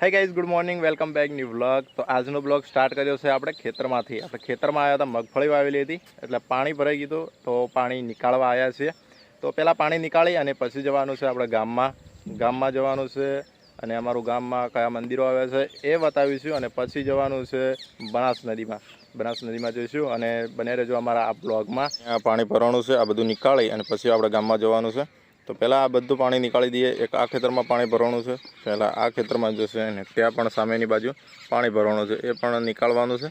Hi guys good morning welcome back new vlog તો આજનો blog start કર્યો છે આપણે ખેતરમાંથી. આપણે ખેતરમાં આવ્યા હતા, મગફળી વાવેલી હતી, એટલે પાણી ભરાઈ ગયું તો પાણી નીકાળવા આવ્યા છીએ. તો પહેલાં પાણી નીકાળી અને પછી જવાનું છે આપણે ગામમાં. ગામમાં જવાનું છે અને અમારું ગામમાં કયા મંદિરો આવ્યા છે એ બતાવીશું અને પછી જવાનું છે બનાસ નદીમાં. બનાસ નદીમાં જઈશું અને બને રહેજો અમારા આ બ્લોગમાં પાણી ભરવાનું છે, આ બધું નીકાળી અને પછી આપણે ગામમાં જવાનું છે. તો પહેલાં આ બધું પાણી નીકાળી દઈએ. એક આ ખેતરમાં પાણી ભરવાનું છે. પહેલાં આ ખેતરમાં જશે અને ત્યાં પણ સામેની બાજુ પાણી ભરવાનું છે. એ પણ નીકાળવાનું છે.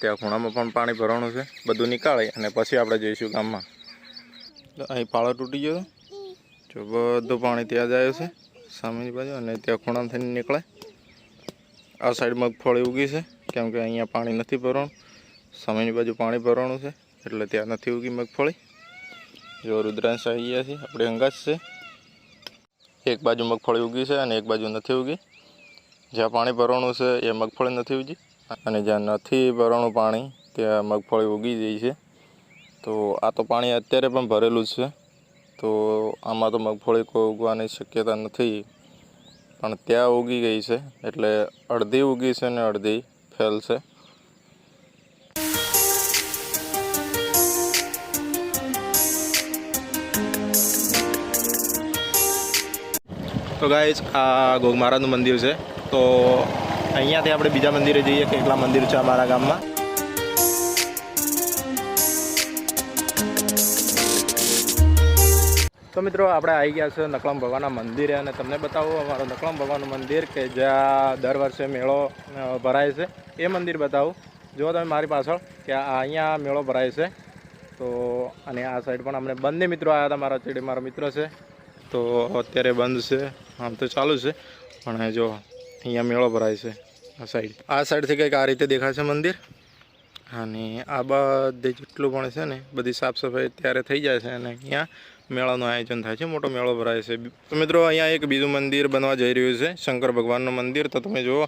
ત્યાં ખૂણામાં પણ પાણી ભરવાનું છે. બધું નીકાળી અને પછી આપણે જઈશું ગામમાં. અહીં પાળો તૂટી ગયો જો બધું પાણી ત્યાં જાય છે, સામેની બાજુ અને ત્યાં ખૂણા થઈને નીકળે આ સાઈડ મગફળી ઉગી છે. કેમ કે અહીંયા પાણી નથી ભરવાનું. સામેની બાજુ પાણી ભરવાનું છે. એટલે ત્યાં નથી ઉગી મગફળી. જો રુદ્રાંશ આવી ગયા છે, આપણે અંગાજ છે. એક બાજુ મગફળી ઉગી છે અને એક બાજુ નથી ઉગી. જ્યાં પાણી ભરવાનું છે, એ મગફળી નથી ઉગી. અને જ્યાં નથી ભરવાનું પાણી, ત્યાં મગફળી ઉગી જાય છે. તો આ તો પાણી અત્યારે પણ ભરેલું છે. તો આમાં તો મગફળી કોઈ ઉગવાની શક્યતા નથી. પણ ત્યાં ઉગી ગઈ છે, એટલે અડધી ઉગી છે ને અડધી ફેલ છે તો ગાઈઝ આ ગોગ મહારાજનું મંદિર છે. તો અહીંયાથી આપણે બીજા મંદિરે જઈએ કે એકલા મંદિર છે અમારા ગામમાં. તો મિત્રો, આપણે આવી ગયા છે નકલમ ભગવાનના મંદિરે અને તમને બતાવું, અમારું નકલમ ભગવાનનું મંદિર કે જ્યાં દર વર્ષે મેળો ભરાય છે. એ મંદિર બતાવું. જુઓ તમે મારી પાછળ કે અહીંયા મેળો ભરાય છે. તો અને આ સાઈડ પણ અમને બંને મિત્રો આવ્યા હતા, મારા ચેડી, મારો મિત્ર છે. તો અત્યારે બંધ છે. આમ તો ચાલુ છે. પણ જો, અહીંયા મેળો ભરાય છે, આ સાઈડ આ સાઈડથી કંઈક આ રીતે દેખાય છે મંદિર? અને આ બધે જેટલું પણ છે ને, બધી સાફ સફાઈ ત્યારે થઈ જાય છે અને અહીંયા મેળાનું આયોજન થાય છે. મોટો મેળો ભરાય છે. તો મિત્રો, અહીંયા એક બીજું મંદિર બનવા જઈ રહ્યું છે, શંકર ભગવાનનું મંદિર. તો તમે જુઓ,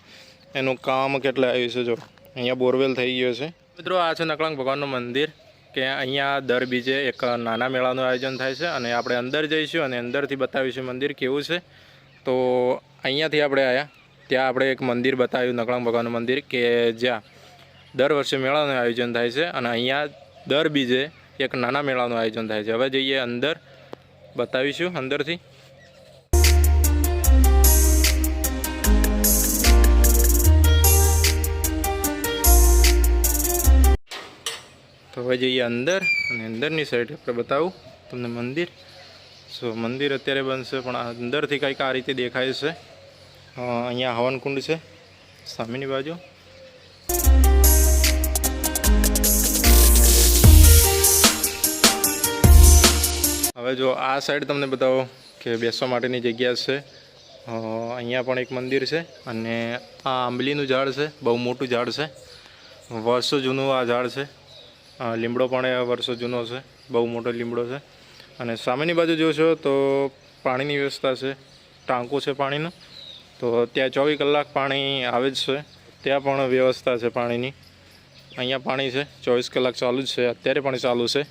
એનું કામ કેટલે આવ્યું છે, જો. અહીંયા બોરવેલ થઈ ગયો છે. મિત્રો, આ છે નકળાંગ ભગવાનનું મંદિર. કે અહીંયા દર બીજે એક નાના મેળાનું આયોજન થાય છે અને આપણે અંદર જઈશું અને અંદરથી બતાવીશું મંદિર કેવું છે. તો અહીંયાથી આપણે આવ્યા ત્યાં આપણે એક મંદિર બતાવ્યું, નકળાંગ ભગવાનનું મંદિર, કે જ્યાં દર વર્ષે મેળાનું આયોજન થાય છે અને અહીંયા દર બીજે એક નાના મેળાનું આયોજન થાય છે. હવે જઈએ અંદર. બતાવીશું અંદરથી. તો હવે જઈએ અંદર અને અંદરની સાઈડ આપણે બતાવું તમને મંદિર. સો મંદિર અત્યારે બનશે, પણ અંદરથી કંઈક આ રીતે દેખાય છે. અહીંયા હવનકુંડ છે, સામેની બાજુ. હવે જો આ સાઈડ તમને બતાવો કે બેસવા માટેની જગ્યા છે. અહીંયા પણ એક મંદિર છે અને આ આંબલીનું ઝાડ છે, બહુ મોટું ઝાડ છે. વર્ષો જૂનું આ ઝાડ છે. લીમડો પણ વર્ષો જૂનો છે, બહુ મોટો લીમડો છે. અને સામેની બાજુ જોશો તો પાણીની વ્યવસ્થા છે, ટાંકું છે પાણીનું. તો ત્યાં ચોવીસ કલાક પાણી આવે જ છે, ત્યાં પણ વ્યવસ્થા છે પાણીની. અહીંયા પાણી છે, ચોવીસ કલાક ચાલુ જ છે, અત્યારે પણ ચાલુ છે.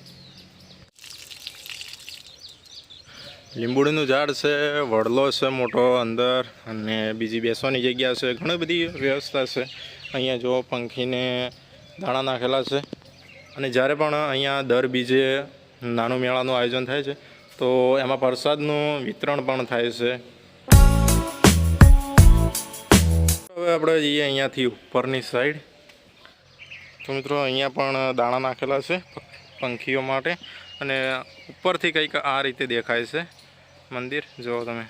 લીંબુડીનું ઝાડ છે, વડલો છે મોટો અંદર, અને બીજી બેસવાની જગ્યા છે, ઘણી બધી વ્યવસ્થા છે. અહીંયા જો પંખીને દાણા નાખેલા છે. અને જ્યારે પણ અહીંયા દર બીજે નાનું મેળાનું આયોજન થાય છે, તો એમાં પ્રસાદનું વિતરણ પણ થાય છે. હવે આપણે જઈએ અહીંયાથી ઉપરની સાઈડ તો મિત્રો, અહીંયા પણ દાણા નાખેલા છે પંખીઓ માટે. અને ઉપરથી કંઈક આ રીતે દેખાય છે. મંદિર, જુઓ તમે.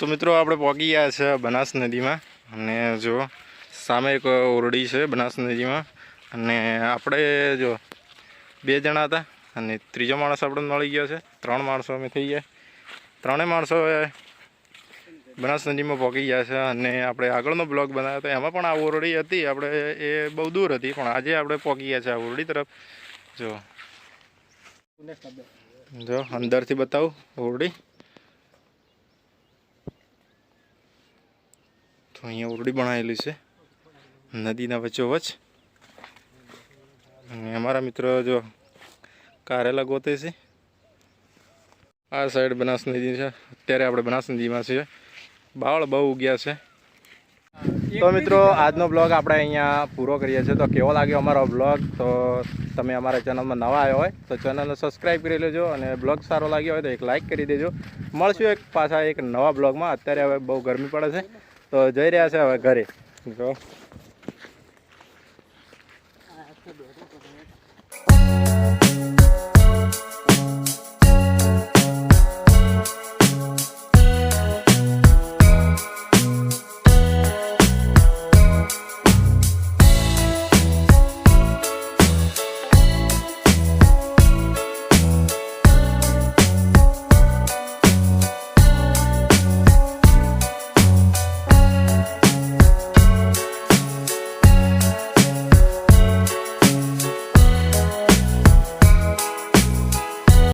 તો મિત્રો આપણે પહોંચી ગયા છે બનાસ નદીમાં. અને જો, સામે એક ઓરડી છે બનાસ નદીમાં. અને આપણે જો, બે જણા હતા. અને ત્રીજો માણસ આપણે મળી ગયો છે. ત્રણ માણસો અમે થઈ ગયા. ત્રણેય માણસો બનાસ નદીમાં પહોંચી ગયા છે. અને આપણે આગળનો બ્લોગ બનાવ્યો હતો એમાં પણ આ ઓરડી હતી. આપણે એ બહુ દૂર હતી, પણ આજે આપણે પહોંચી ગયા છે આ ઓરડી તરફ. જો. જો, અંદરથી બતાવું ઓરડી. તો અહીંયા ઓરડી બનાવેલી છે, નદીના વચ્ચોવચ. અને અમારા મિત્રો જો કારેલા ગોતે છે, આ સાઈડ બનાસ નદી છે, અત્યારે આપણે બનાસ નદીમાં છીએ. બાવળ બહુ ઉગ્યા છે. તો મિત્રો, આજનો બ્લોગ આપણે અહીંયા પૂરો કરીએ છીએ. તો કેવો લાગ્યો અમારો બ્લોગ તો તમે અમારા ચેનલમાં નવા આવ્યો હોય, તો ચેનલને સબસ્ક્રાઈબ કરી લેજો અને બ્લોગ સારો લાગ્યો હોય તો એક લાઇક કરી દેજો. મળશું એક પાછા એક નવા બ્લોગમાં અત્યારે હવે બહુ ગરમી પડે છે. તો જઈ રહ્યા છે હવે ઘરે. જો.